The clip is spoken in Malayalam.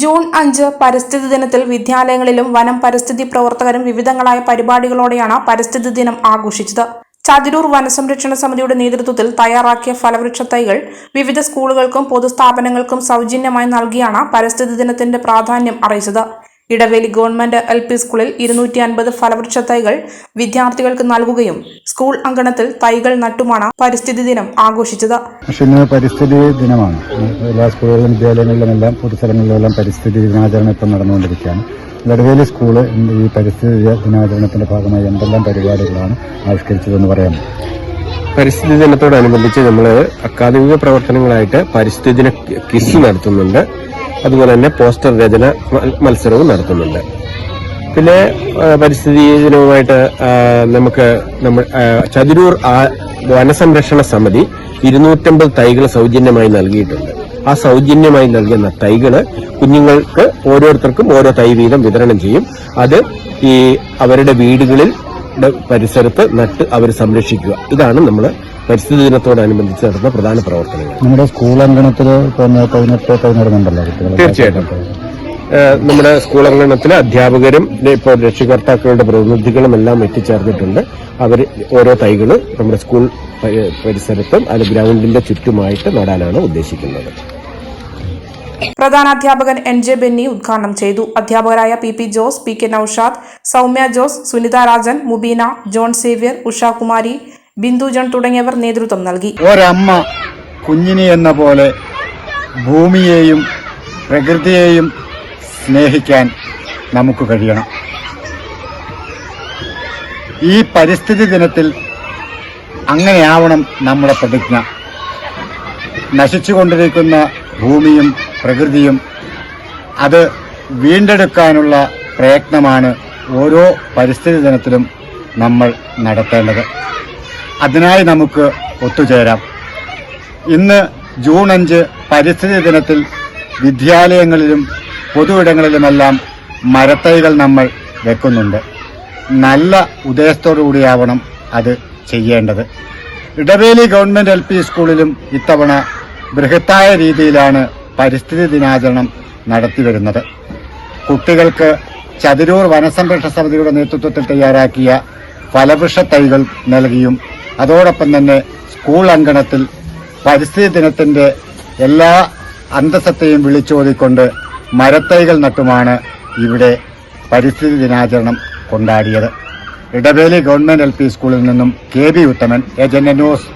ജൂൺ അഞ്ച് പരിസ്ഥിതി ദിനത്തിൽ വിദ്യാലയങ്ങളിലും വനം പരിസ്ഥിതി പ്രവർത്തകരും വിവിധങ്ങളായ പരിപാടികളോടെയാണ് പരിസ്ഥിതി ദിനം ആഘോഷിച്ചത്. ചതിരൂർ വനസംരക്ഷണ സമിതിയുടെ നേതൃത്വത്തിൽ തയ്യാറാക്കിയ ഫലവൃക്ഷ തൈകൾ വിവിധ സ്കൂളുകൾക്കും പൊതുസ്ഥാപനങ്ങൾക്കും സൗജന്യമായി നൽകിയാണ് പരിസ്ഥിതി ദിനത്തിന്റെ പ്രാധാന്യം അറിയിച്ചത്. ഇടവേലി ഗവൺമെന്റ് എൽ പി സ്കൂളിൽ ഇരുന്നൂറ്റി അൻപത് ഫലവൃക്ഷ തൈകൾ വിദ്യാർത്ഥികൾക്ക് നൽകുകയും സ്കൂൾ അങ്കണത്തിൽ തൈകൾ നട്ടുമാണ് പരിസ്ഥിതി ദിനം ആഘോഷിച്ചത്. പക്ഷെ ഇന്ന് പരിസ്ഥിതി ദിനമാണ്. എല്ലാ സ്കൂളുകളിലും വിദ്യാലയങ്ങളിലുമെല്ലാം പൊതുസ്ഥലങ്ങളിലെല്ലാം പരിസ്ഥിതി ദിനാചരണം ഇപ്പം നടന്നുകൊണ്ടിരിക്കുകയാണ്. ഇടവേലി സ്കൂൾ ഈ പരിസ്ഥിതി ദിനാചരണത്തിന്റെ ഭാഗമായി എന്തെല്ലാം പരിപാടികളാണ് ആവിഷ്കരിച്ചതെന്ന് പറയാം പരിസ്ഥിതി ദിനത്തോടനുബന്ധിച്ച് നമ്മൾ അക്കാദമിക പ്രവർത്തനങ്ങളായിട്ട് പരിസ്ഥിതി ദിന ക്വിസ് നടത്തുന്നുണ്ട്. അതുപോലെ തന്നെ പോസ്റ്റർ രചന മത്സരവും നടത്തുന്നുണ്ട്. പിന്നെ പരിസ്ഥിതി ദിനവുമായിട്ട് നമുക്ക് നമ്മൾ ചതിരൂർ വനസംരക്ഷണ സമിതി ഇരുന്നൂറ്റമ്പത് തൈകൾ സൗജന്യമായി നൽകിയിട്ടുണ്ട്. ആ സൗജന്യമായി നൽകുന്ന തൈകൾ കുഞ്ഞുങ്ങൾക്ക് ഓരോരുത്തർക്കും ഓരോ തൈ വീതം വിതരണം ചെയ്യും. അത് ഈ അവരുടെ വീടുകളിൽ പരിസരത്ത് നട്ട് അവർ സംരക്ഷിക്കുക. ഇതാണ് നമ്മൾ പരിസ്ഥിതി ദിനത്തോടനുബന്ധിച്ച് നടത്തുന്ന പ്രധാന പ്രവർത്തനങ്ങൾ. നമ്മുടെ സ്കൂൾ അങ്കണത്തിൽ പതിനെട്ട് തീർച്ചയായിട്ടും. നമ്മുടെ സ്കൂൾ അങ്കണത്തിൽ അധ്യാപകരും ഇപ്പോൾ രക്ഷകർത്താക്കളുടെ പ്രതിനിധികളും എല്ലാം എത്തിച്ചേർന്നിട്ടുണ്ട്. അവർ ഓരോ തൈകൾ നമ്മുടെ സ്കൂൾ പരിസരത്തും അത് ഗ്രൗണ്ടിന്റെ ചുറ്റുമായിട്ട് നടാനാണ് ഉദ്ദേശിക്കുന്നത്. പ്രധാനാധ്യാപകൻ എൻ ജെ ബെന്നി ഉദ്ഘാടനം ചെയ്തു. അധ്യാപകരായ P P Jose P K Noushad Soumya Jose Sunitha Rajan Mubeena John Xavier Ushakumari Bindu John തുടങ്ങിയവർ നേതൃത്വം നൽകി. ഒരമ്മ കുഞ്ഞിനെ എന്ന പോലെ ഭൂമിയെയും പ്രകൃതിയെയും സ്നേഹിക്കാൻ നമുക്ക് കഴിയണം. ഈ പരിസ്ഥിതി ദിനത്തിൽ അങ്ങനെയാവണം നമ്മുടെ പ്രതിജ്ഞ. നശിച്ചുകൊണ്ടിരിക്കുന്ന ഭൂമിയും പ്രകൃതിയും അത് വീണ്ടെടുക്കാനുള്ള പ്രയത്നമാണ് ഓരോ പരിസ്ഥിതി ദിനത്തിലും നമ്മൾ നടത്തേണ്ടത്. അതിനായി നമുക്ക് ഒത്തുചേരാം. ഇന്ന് ജൂൺ അഞ്ച് പരിസ്ഥിതി ദിനത്തിൽ വിദ്യാലയങ്ങളിലും പൊതുവിടങ്ങളിലുമെല്ലാം മരത്തൈകൾ നമ്മൾ വെക്കുന്നുണ്ട്. നല്ല ഉദ്ദേശത്തോടുകൂടിയാവണം അത് ചെയ്യേണ്ടത്. ഇടവേലി ഗവൺമെന്റ് എൽ പി സ്കൂളിലും ഇത്തവണ ബൃഹത്തായ രീതിയിലാണ് പരിസ്ഥിതി ദിനാചരണം നടത്തിവരുന്നത് കുട്ടികൾക്ക് ചതിരൂർ വനസംരക്ഷണ സമിതിയുടെ നേതൃത്വത്തിൽ തയ്യാറാക്കിയ ഫലവൃക്ഷ തൈകൾ നൽകിയും അതോടൊപ്പം തന്നെ സ്കൂൾ അങ്കണത്തിൽ പരിസ്ഥിതി ദിനത്തിന്റെ എല്ലാ അന്തസ്സത്തെയും വിളിച്ചോതിക്കൊണ്ട് മരത്തൈകൾ നട്ടുമാണ് ഇവിടെ പരിസ്ഥിതി ദിനാചരണം കൊണ്ടാടിയത്. ഇടവേലി ഗവൺമെന്റ് എൽ സ്കൂളിൽ നിന്നും K B Uthaman agent news.